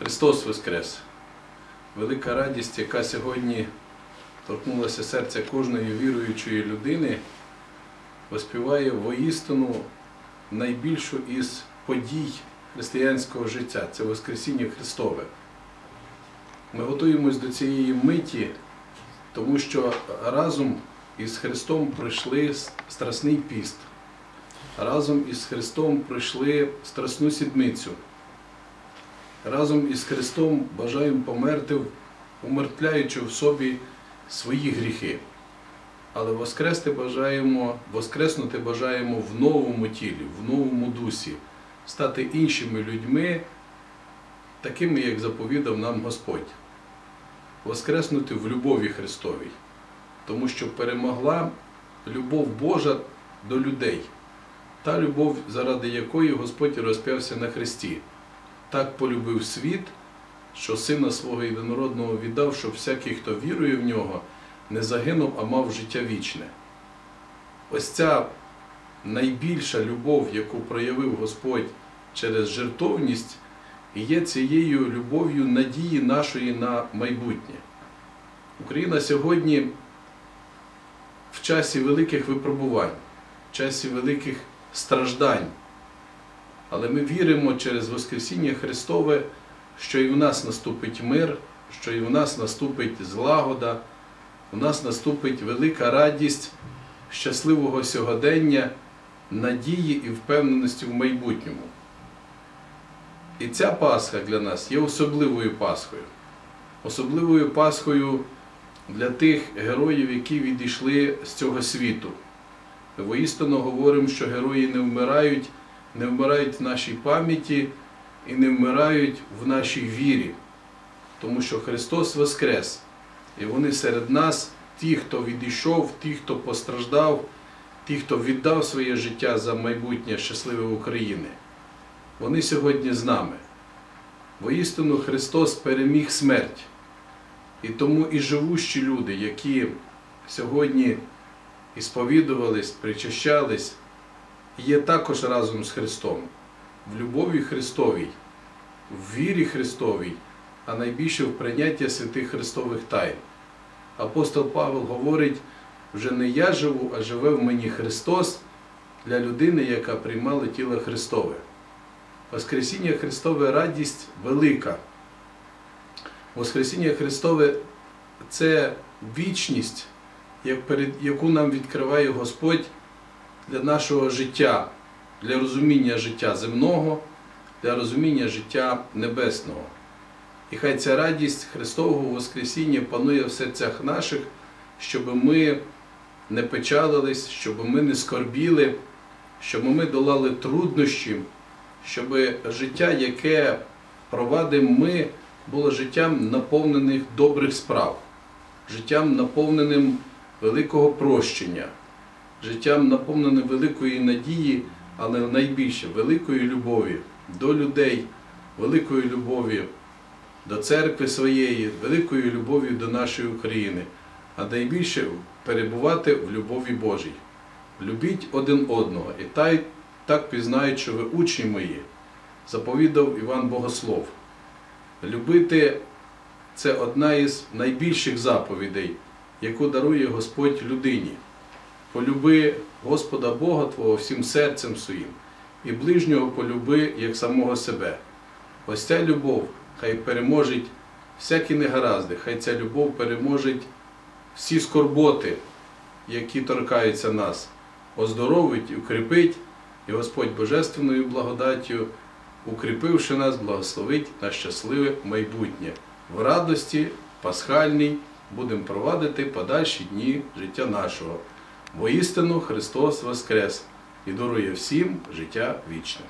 Христос Воскрес! Велика радість, яка сьогодні торкнулася серця кожної віруючої людини, воспіває воістину найбільшу із подій християнського життя це Воскресіння Христове. Ми готуємось до цієї миті, тому що разом із Христом пройшли страсний піст, разом із Христом пройшли страсну сідмицю. Разом із Христом бажаємо померти, умертвляючи в собі свої гріхи. Але воскрести бажаємо, воскреснути бажаємо в новому тілі, в новому дусі, стати іншими людьми, такими, як заповідав нам Господь. Воскреснути в любові Христовій, тому що перемогла любов Божа до людей, та любов, заради якої Господь розп'явся на Христі. Так полюбив світ, що сина свого єдинородного віддав, щоб всякий, хто вірує в нього, не загинув, а мав життя вічне. Ось ця найбільша любов, яку проявив Господь через жертовність, є цією любов'ю надії нашої на майбутнє. Україна сьогодні в часі великих випробувань, в часі великих страждань. Але ми віримо через Воскресіння Христове, що і в нас наступить мир, що і в нас наступить злагода, у нас наступить велика радість щасливого сьогодення, надії і впевненості в майбутньому. І ця Пасха для нас є особливою Пасхою, особливою Пасхою для тих героїв, які відійшли з цього світу. Ми воістину говоримо, що герої не вмирають не вмирають в нашій пам'яті і не вмирають в нашій вірі, тому що Христос Воскрес, і вони серед нас, ті, хто відійшов, ті, хто постраждав, ті, хто віддав своє життя за майбутнє щасливої України. Вони сьогодні з нами. Воістину Христос переміг смерть. І тому і живущі люди, які сьогодні і причащались, є також разом з Христом, в любові Христовій, в вірі Христовій, а найбільше в прийняття святих Христових тайн. Апостол Павел говорить, вже не я живу, а живе в мені Христос для людини, яка приймала тіло Христове. Воскресіння Христове радість велика. Воскресіння Христове це вічність, яку нам відкриває Господь для нашого життя, для розуміння життя земного, для розуміння життя небесного. І хай ця радість Христового Воскресіння панує в серцях наших, щоб ми не печалились, щоб ми не скорбіли, щоб ми долали труднощі, щоб життя, яке провадимо ми, було життям наповнених добрих справ, життям наповненим великого прощення життям наповнене великої надії, але найбільше великої любові до людей, великої любові до церкви своєї, великої любові до нашої України, а найбільше перебувати в любові Божій. Любіть один одного, і так, так пізнають, що ви учні мої, заповідав Іван Богослов. Любити це одна із найбільших заповідей, яку дарує Господь людині. Полюби Господа Бога Твого всім серцем своїм, і ближнього полюби як самого себе. Ось ця любов хай переможить всякі негаразди, хай ця любов переможить всі скорботи, які торкаються нас, оздоровить укріпить, і Господь Божественною благодаттю, укріпивши нас, благословить на щасливе майбутнє. В радості пасхальній будемо провадити подальші дні життя нашого. Воістину Христос Воскрес і дарує всім життя вічне.